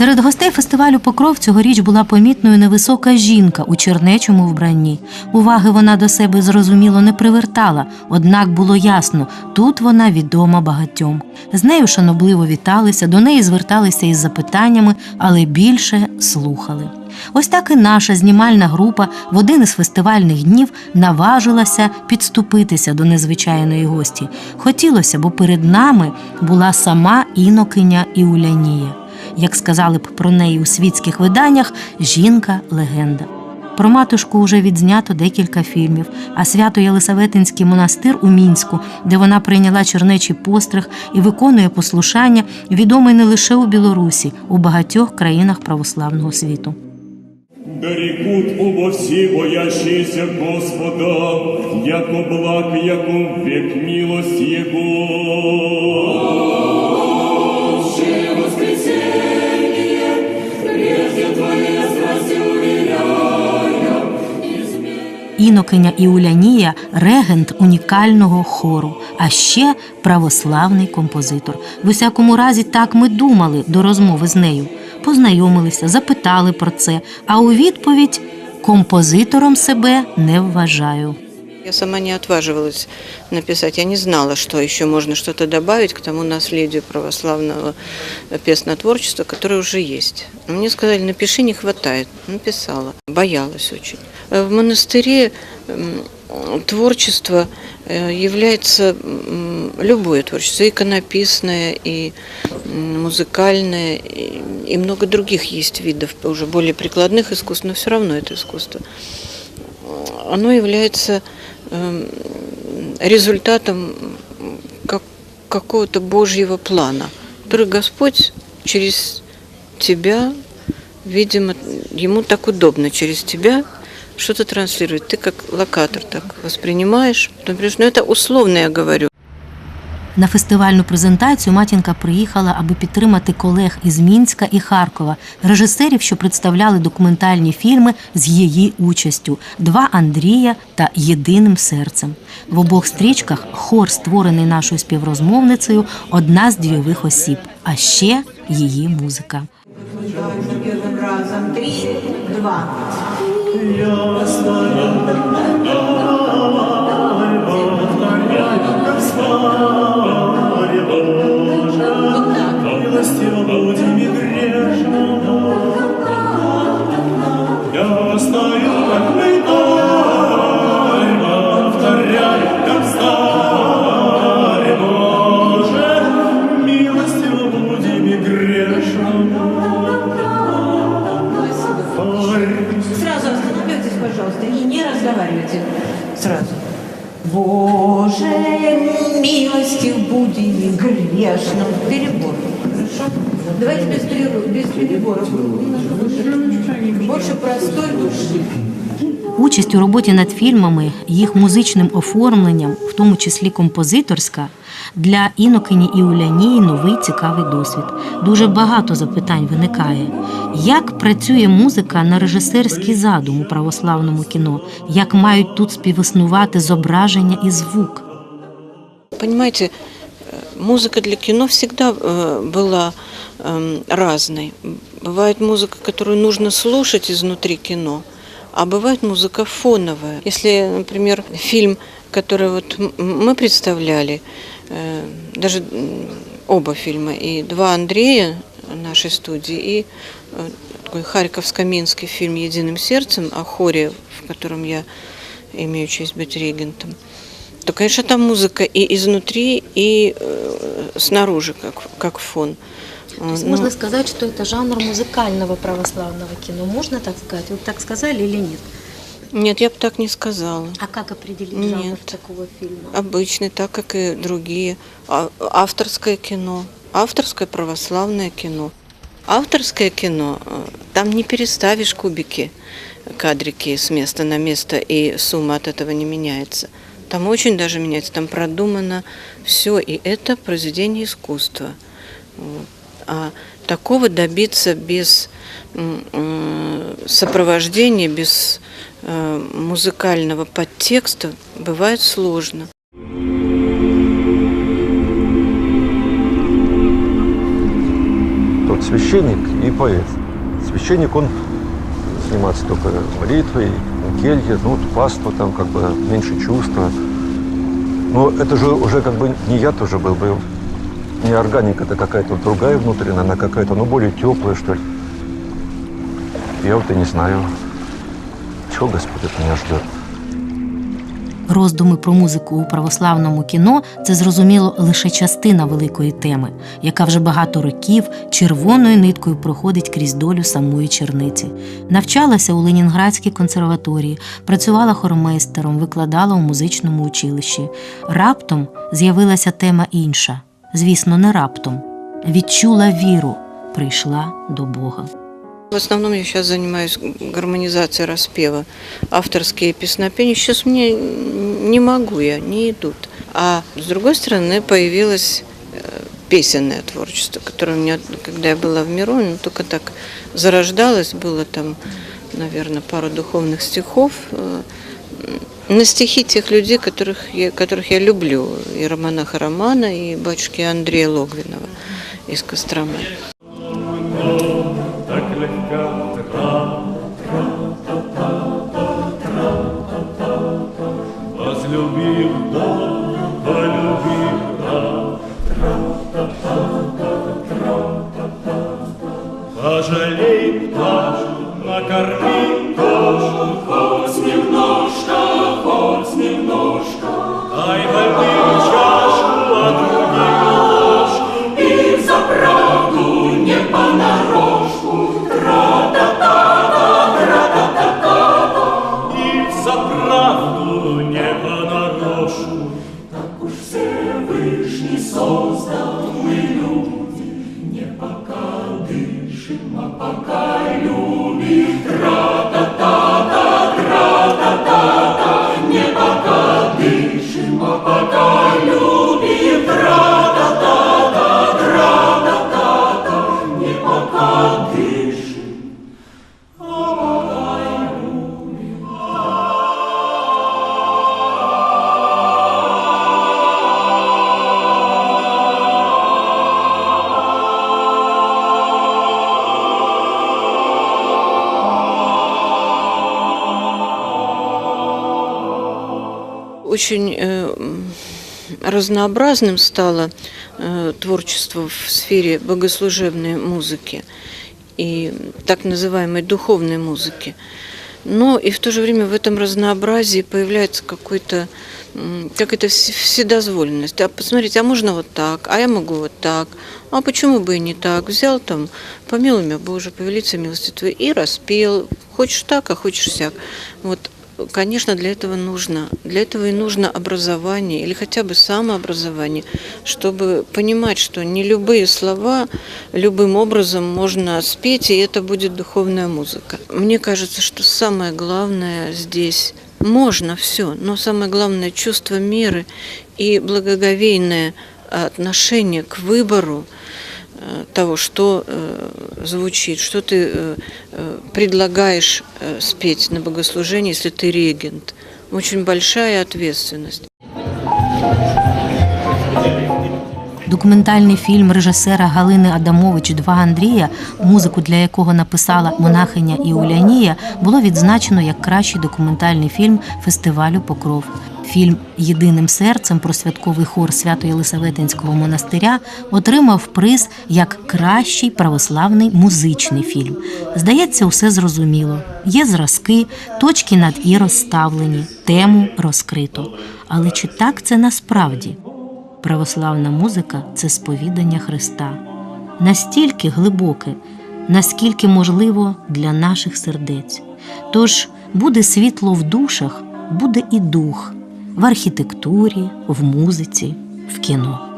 Серед гостей фестивалю Покров цьогоріч була помітною невисока жінка у чернечому вбранні. Уваги вона до себе зрозуміло не привертала, однак було ясно, тут вона відома багатьом. З нею шанобливо віталися, до неї зверталися із запитаннями, але більше слухали. Ось так і наша знімальна група в один із фестивальних днів наважилася підступитися до незвичайної гості. Хотілося, бо перед нами була сама інокиня Іулянія. Як сказали б про неї у світських виданнях, жінка легенда. Про матушку вже відзнято декілька фільмів, а свято Єлисаветинський монастир у Мінську, де вона прийняла чернечий постриг і виконує послушання, відомий не лише у Білорусі, у багатьох країнах православного світу. Да рекут оба все боящиеся Господа, яко благ, яко век милость Его. Інокиня Іулянія регент унікального хору, а ще православний композитор. В усякому разі, так ми думали до розмови з нею. Познайомилися, запитали про це, а у відповідь композитором себе не вважаю. Я сама не отваживалась написать. Я не знала, что еще можно что-то добавить к тому наследию православного песнотворчества, которое уже есть. Мне сказали, напиши, не хватает. Написала. Боялась очень. Э, В монастыре творчество э, является любое творчество, иконописное, и музыкальное, и- много других есть видов, уже более прикладных искусств, но все равно это искусство оно является результатом как, какого-то Божьего плана, который Господь через тебя, видимо, ему так удобно через тебя что-то транслирует. Ты как локатор так воспринимаешь, потом ну это условно я говорю. На фестивальну презентацію матінка приїхала, аби підтримати колег із Мінська і Харкова, режисерів, що представляли документальні фільми з її участю: два Андрія та єдиним серцем. В обох стрічках хор, створений нашою співрозмовницею, одна з дійових осіб, а ще її музика. Разом три, два. Милостиво и не разговаривайте. Сразу. Боже, милости буди и грешным. Перебор. Хорошо? Давайте без, без переборов. Больше простой души. Участь у роботі над фільмами, їх музичним оформленням, в тому числі композиторська, для інокині і Улянії новий цікавий досвід. Дуже багато запитань виникає. Як працює музика на режисерський задум у православному кіно? Як мають тут співіснувати зображення і звук? Понимаете, э, музыка для кино всегда э, была эм, разной. Бывает музыка, которую нужно слушать изнутри кино, А бывает музыка фоновая. Если, например, фильм, который вот мы представляли, э, даже оба фильма, и два Андрея нашей студии, и э, такой Харьковско-Минский фильм «Единым сердцем» о хоре, в котором я имею честь быть регентом, то, конечно, там музыка и изнутри, и э, снаружи, как, как фон. То есть Ну, можно сказать, что это жанр музыкального православного кино. Можно так сказать? Вы так сказали или нет? Нет, я бы так не сказала. А как определить Нет. жанр такого фильма? Обычный, так как и другие. А- Авторское кино, авторское православное кино. Авторское кино, э, там не переставишь кубики, кадрики с места на место, и сумма от этого не меняется. Там очень даже меняется, там продумано все, и это произведение искусства. Вот. А такого добиться без сопровождения, без э, музыкального подтекста бывает сложно. Тот священник и поэт. Священник, он занимается только молитвой, келье, ну, вот паства там как бы меньше чувства. Но это же уже как бы не я тоже был бы, не органика, это какая-то другая внутренняя, она какая-то, ну, более теплая, что ли. Я вот и не знаю, чего Господь от меня ждет. Роздуми про музику у православному кіно це зрозуміло лише частина великої теми, яка вже багато років червоною ниткою проходить крізь долю самої черниці. Навчалася у Ленінградській консерваторії, працювала хормейстером, викладала у музичному училищі. Раптом з'явилася тема інша Звісно, не раптом. Відчула віру, прийшла до Бога. В основном я сейчас занимаюсь гармонизацией распева. Авторские песнопения сейчас мне не могу я, не идут. А с другой стороны появилось э, песенное творчество, которое у меня, когда я была в Мироне, ну, только так зарождалось, было там, наверное, пару духовных стихов э, на стихи тех людей, которых я, которых я люблю, и Романа Романа, и батюшки Андрея Логвинова из Костромы. Пожалей пташку, накорми не понарошку, Очень э, разнообразным стало э, творчество в сфере богослужебной музыки и так называемой духовной музыки. Но и в то же время в этом разнообразии появляется какой-то м, какая-то вс- вседозволенность. А посмотрите, а можно вот так, а я могу вот так, а почему бы и не так? Взял там, помилуй меня, Боже, повелиться милости Твоей, и распел, хочешь так, а хочешь сяк. Вот Конечно, для этого нужно, для этого и нужно образование или хотя бы самообразование, чтобы понимать, что не любые слова любым образом можно спеть, и это будет духовная музыка. Мне кажется, что самое главное здесь можно все, но самое главное чувство меры и благоговейное отношение к выбору того, что э, звучит, что ты э, э, предлагаешь э, спеть на богослужении, если ты регент. Очень большая ответственность. Документальний фільм режисера Галини Адамович Два Андрія, музику для якого написала монахиня Іулянія, було відзначено як кращий документальний фільм фестивалю Покров. Фільм Єдиним серцем про святковий хор Свято-Єлисаветинського монастиря отримав приз як кращий православний музичний фільм. Здається, усе зрозуміло. Є зразки, точки над і розставлені, тему розкрито. Але чи так це насправді? Православна музика це сповідання Христа. Настільки глибоке, наскільки можливо для наших сердець. Тож буде світло в душах, буде і дух в архітектурі, в музиці, в кіно.